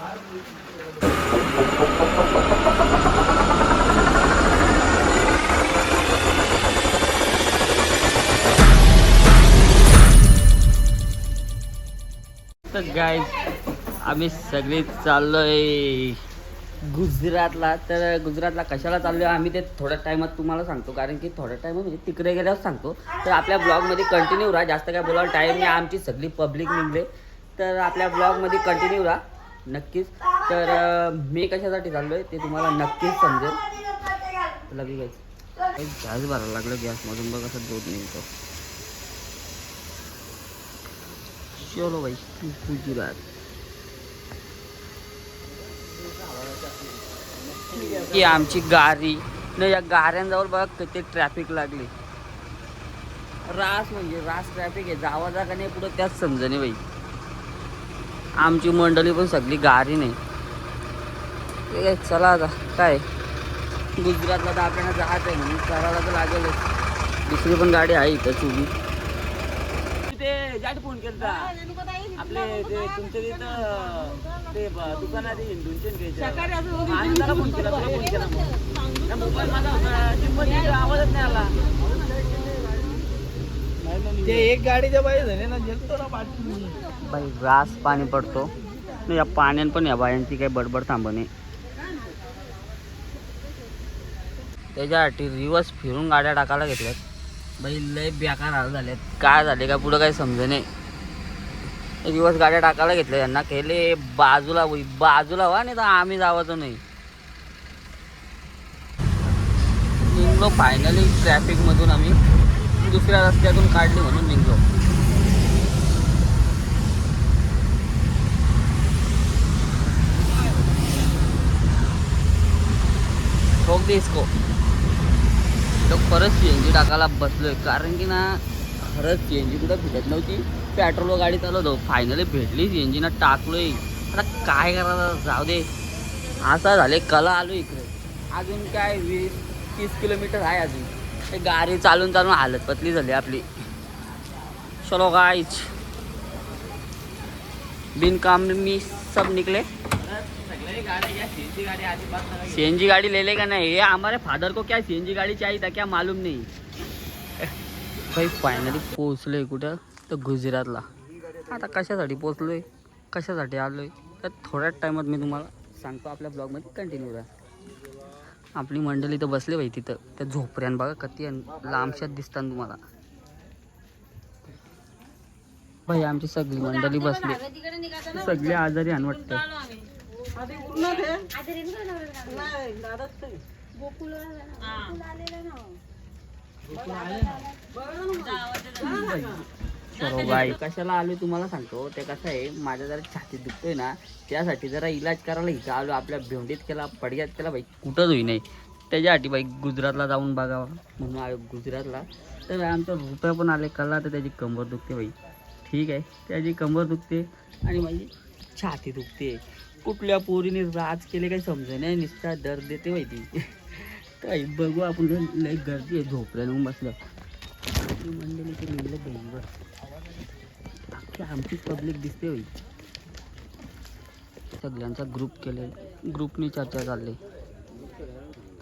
तर गाईज आम्ही सगळे चाललोय गुजरातला. तर गुजरातला कशाला चाललोय आम्ही ते थोड्या टायमात तुम्हाला सांगतो. कारण की थोड्या टायमात म्हणजे तिकडे गेल्यावर सांगतो. तर आपल्या ब्लॉगमध्ये कंटिन्यू राहा. जास्त काय बोलायला टाईम नाही. आमची सगळी पब्लिक निघले. तर आपल्या ब्लॉगमध्ये कंटिन्यू राहा. नक्कीच. तर मी कशासाठी चाललोय ते तुम्हाला नक्कीच समजेल. लगेच गॅस भरायला लागलं गॅसमधून बघ असं दूध निघतो. चलो भाई गुजरात की आमची गाडी न या गाऱ्यांजवळ बघा किती ट्रॅफिक लागली. रास म्हणजे रास ट्रॅफिक आहे. जावा जागा नाही पुढं त्याच समजणे बाई. आमची मंडळी पण सगळी गाडी नाही. चला आता काय? गुजरातला तर आपल्याला जायचं आहे म्हणून करायला तर लागेलच. दुसरी पण गाडी आहे इथं उभी. ते जाट फोन केलता. आपले ते तुमच्या तिथं ते ब- दुकानात हिंदूंचे फोन केला फोन केला मोबाईल माझा आवाजच नाही आला. ते एक गाडीच्या बाई झाले ना ना पाठी. बाई रास पाणी पडतो. या पाण्यान पण या बायांची काही बडबड थांबणे त्याच्यासाठी रिवर्स फिरून गाड्या टाकायला घेतल्यात. बाई लय बेकार हाल झालेत. काय झाले का पुढं काही समजणे रिवर्स गाड्या टाकायला घेतल्या यांना. केले बाजूला होई बाजूला व्हा नाही तर आम्ही जावाचं नाही. निघलो फायनली ट्रॅफिकमधून आम्ही. दुसऱ्या रस्त्यातून काढली म्हणून निघलो. ठोक दे इसको. तो परत सी एन जी टाकायला बसलोय. कारण की ना खरंच सी एन जी कुठं भेटत नव्हती. पेट्रोल गाडी चालवतो. फायनली भेटली सी एन जी ना टाकलोय. आता काय करायचं? जाऊ दे. असा झाले कला आलो इकडे. अजून काय वीस तीस किलोमीटर आहे अजून. गाडी चालून चालून हालत पतली झाली आपली. चलो गाईच बिनकाम मी सब निकले. सी एन जी गाड़ी ले लेगा ना ये हमारे फादर को क्या जी गाड़ी चाहिए था क्या मालूम नहीं. भाई फायनली पोचलोय कुठं? तर गुजरातला. आता कशासाठी पोचलोय कशासाठी आलोय? तर थोड्याच टायमात मी तुम्हाला सांगतो आपल्या ब्लॉगमध्ये कंटिन्यू राहा आपली मंडळी तर बसले भाई तिथं. त्या झोपऱ्यान बघा कधी लांबशात दिसतात तुम्हाला. भाई आमची सगळी मंडळी बसली. सगळे आजारी आण वाटतं चलो बाई कशाला आलो तुम्हाला सांगतो. ते कसं आहे माझ्या जरा छातीत दुखतोय ना त्यासाठी जरा इलाज करायला इथं आलो. आपल्या भेंडीत केला पडग्यात केला बाई कुठंच होई नाही. त्याच्यासाठी बाई गुजरातला जाऊन बघावा म्हणून आलो गुजरातला. तर आमचा रुपया पण आले कला तर त्याची कंबर दुखते बाई. ठीक आहे त्याची कंबर दुखते आणि माझी छाती दुखते. कुठल्या पोरीने राज केले काही समजे नाही नुसता दर देते माहिती काही बघू आपण लय गर्दी आहे झोपल्यानं बसलं. मंडळी ते निघलं बहिणीवर अख्खी आमची पब्लिक दिसते हुई सगळ्यांचा ग्रुप केले ग्रुपनी चर्चा चालली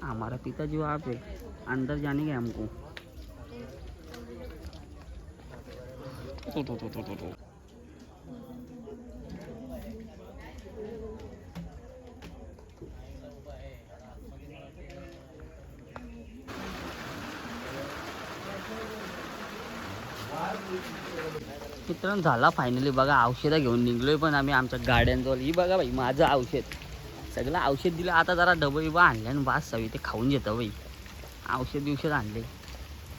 हमारा पिताजी वहाँ पे अंदर जाने गए हमको। तो, तो, तो, तो, तो, तो. मित्रांनो झाला फायनली बघा औषधं घेऊन निघलोय पण आम्ही आमच्या गाड्यांजवळ. ही बघा बाई माझं औषध. सगळं औषध दिलं. आता जरा डबं बा आणले आणि वास सवी ते खाऊन घेतं बाई. औषध बिवषध आणले.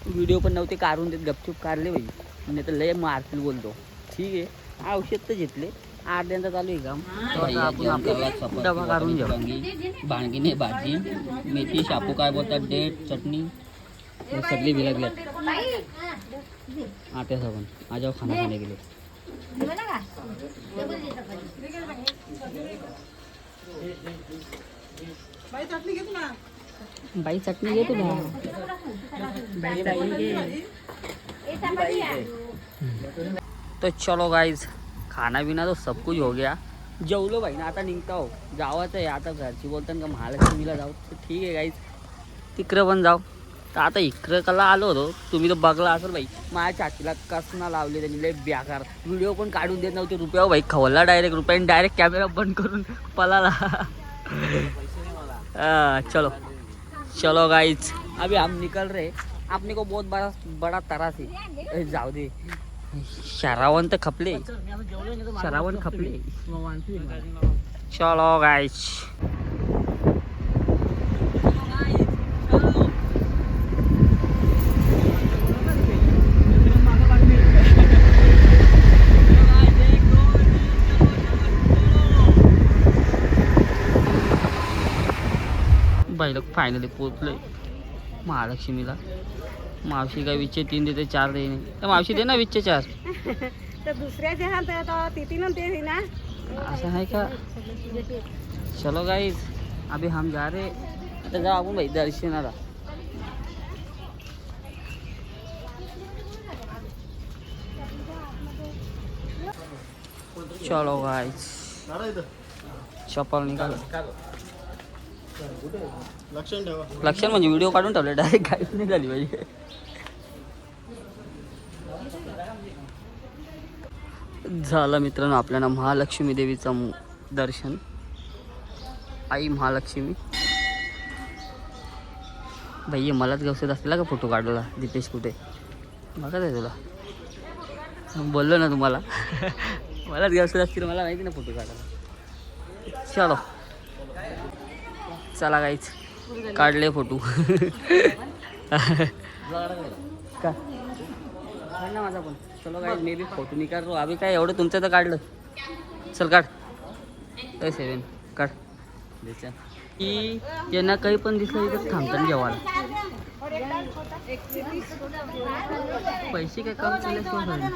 व्हिडिओ पण नव्हते काढून देत गपचूप काढले बाई. नाही तर लय मारतील बोलतो. ठीक आहे. औषध तर घेतले. अर्ध्यांचा चालू आहे आता आपण आपला डबा काढून घेऊ. भाजी. मेथी शापू काय बोलतात? डेट चटणी. हे सगळे विलगल्यात आत्या साबण माझ्यावर खाना खाणे गेले. बाई चटणी घे तुला. बाई चटणी घे तो चलो गाइज खाना पीना तो सब कुछ हो गया. जेवलो भाई ना आता निघता. हो जावाचं आहे आता घरची बोलताना का महालक्ष्मीला जाऊ. ठीक आहे गाईच तिकडं पण जाऊ. तर आता इकडं कला आलो होतो. तुम्ही तर बघला असेल भाई माझ्या छातीला कसना लावले त्यांनी लय ब्याकार व्हिडिओ पण काढून देत नव्हते रुपया भाई खवला डायरेक्ट रुपयाने डायरेक्ट कॅमेरा बंद करून पलाला चलो. चलो गाईच अभी हम निकल रहे. आपने को बहुत बड़ा बड़ा तरास है ए, जाऊ दे. शरावन तर खपले. शरावन खपले. चलो गाइज लोक फायनली पोचलोय महालक्ष्मीला. मावशी काय वीसचे तीन देते चार दे नाही तर मावशी दे ना वीसचे चार. तर हा ते होई ना? असं आहे का? चलो गाईज अभी हम जा रहे आता जाऊ आपण भाई दर्शनाला. चलो गाईज चप्पल निघाल लक्षण ठेवा. लक्षण म्हणजे व्हिडिओ काढून ठेवले डायरेक्ट नाही झाली पाहिजे. झालं मित्रांनो आपल्याला महालक्ष्मी देवीचं दर्शन. आई महालक्ष्मी. भाई मलाच गवसत असला का फोटो काढला दीपेश कुठे? बघत आहे तुला. बोललो ना तुम्हाला. मलाच गवसत असतील मला माहिती ना फोटो काढायला. चलो. चला काहीच काढले फोटो का? काढ ना माझा पण. चलो काय मे बी फोटो नाही काढलो आम्ही काय एवढं तुमचं तर काढलं. चल काढ. ए सेवन काढ. की यांना काही पण दिसलं इथं थांबताना जेवायला. पैसे काय कम होणार नाही.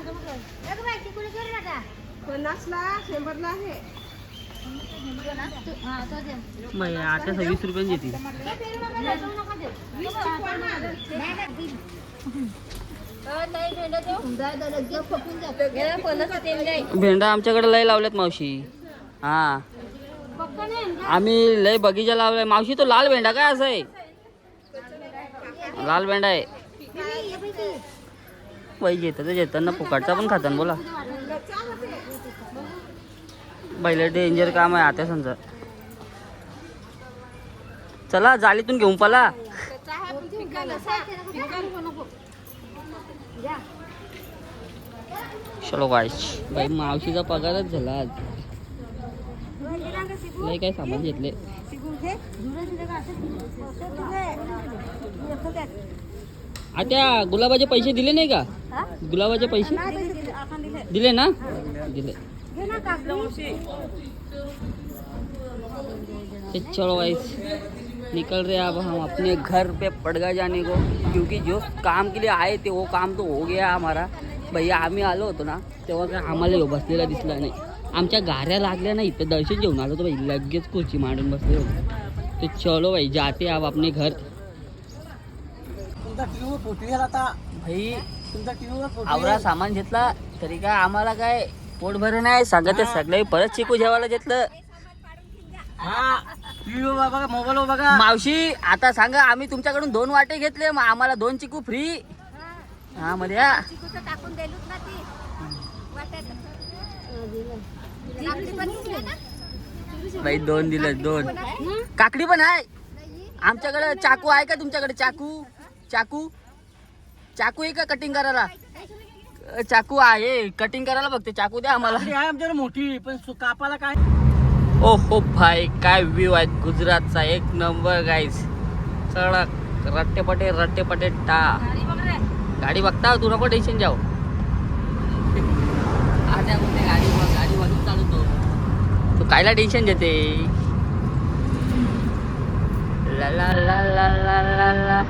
पन्नासला शंभरला आहे. बाई, आता रुपयांची येतील भेंडा आमच्याकडे लय लावल्यात मावशी. हा. आम्ही लय बगीचा लावलाय. मावशी तो लाल भेंडा काय असं आहे? लाल भेंडा आहे. बाई येतात येताना फुकाटचा पण खातात बोला. बैल डेंजर काम आहे आता समजा. चला जालीतून घेऊन पला. चलो गायच बाई मावशीचा पगारच झाला आज. लय काय सामान घेतले. आता गुलाबाचे पैसे दिले नाही का? गुलाबाचे पैसे? दिले. ना? दिले. चलो गाइस निकल रहे अब हम अपने घर पे पड़गा जाने को क्योंकि जो काम के लिए आए थे वो काम तो हो गया हमारा। भैया आम्ही आलो होतो ना तेव्हा काय आम्हाला ह्यो बसलेला दिसला नाही. आमच्या गाऱ्या लागल्या नाही तर दर्शन घेऊन आलो होतो भाई लगेच खुर्ची मांडून बसले होते. तो चलो भाई जाते अब अपने घर. भाई आवरा सामान घेतला तरी काय आम्हाला काय पोट भरून नाही सांगत आहे सगळे परत चिकू जेवायला घेतलं. हा बघा मोबाईलवर बघा. मावशी आता सांगा आम्ही तुमच्याकडून दोन वाटे घेतले मग आम्हाला दोन चिकू फ्री हा मध्ये. टाकून बाई दोन दिले दोन. काकडी पण आहे. आमच्याकडे चाकू आहे का तुमच्याकडे? चाकू चाकू. चाकू आहे का कटिंग करायला? चाकू आहे. कटिंग करायला बघते. चाकू द्या आम्हाला. आहे आमच्याकडे मोठी पण सु- कापाला काय? ओ हो भाई काय व्ह्यू आहे गुजरातचा. एक नंबर गाईज सडक. रट्टेपटे रट्टेपटे टा. गाडी बघता? तू नको टेन्शन जाऊ आता कुठे गाडी बघ गाडी बघून चालवतो तू कायला टेन्शन घेते? ला ला ला ला ला ला ला.